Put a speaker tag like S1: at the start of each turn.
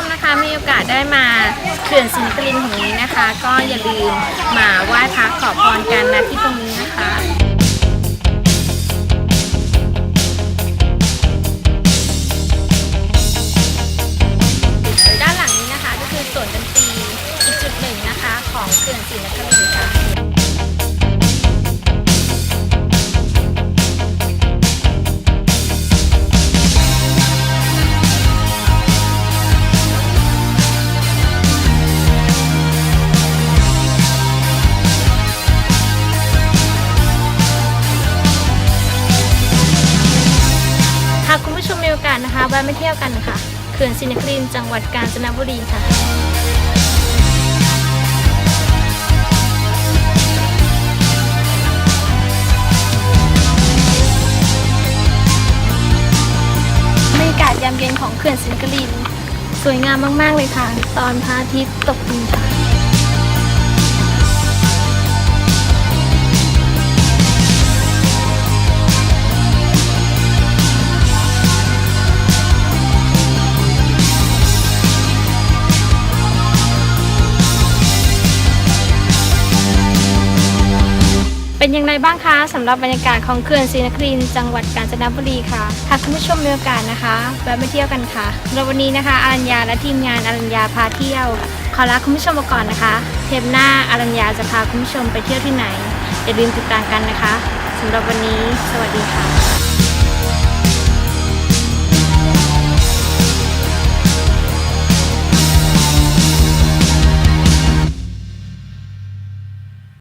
S1: มนะคะมีโอกาสได้มาเขื่อนศรีนครินแห่งนี้นะคะ ก็อย่าลืมมาไหว้พระขอพรกันนะที่ตรงนี้นะคะด้านหลังนี้นะคะก็คือสวนดนตรีอีกจุดหนึ่งนะคะ ของเขื่อนศรีนครินค่ะ มีโอกาสนะคะแวะมาเที่ยวกันนะคะเขื่อนศรีนครินจังหวัดกาญจนบุรีค่ะบรรยากาศยามเย็นของเขื่อนศรีนครินสวยงามมาก ๆ เลยค่ะ ตอนพระอาทิตย์ตกดินค่ะ เป็นอย่างไรบ้างคะสำหรับบรรยากาศของเขื่อนศรีนครินทร์จังหวัดกาญจนบุรีค่ะหากคุณผู้ชมมีโอกาสนะคะแวะมาเที่ยวกันค่ะเราววันนี้นะคะอรัญญาและทีมงานอรัญญาพาเที่ยว ขอลาคุณผู้ชมไปก่อนนะคะ เทปหน้าอรัญญาจะพาคุณผู้ชมไปเที่ยวที่ไหนอย่าลืมติดตามกันนะคะสำหรับวันนี้ สวัสดีค่ะ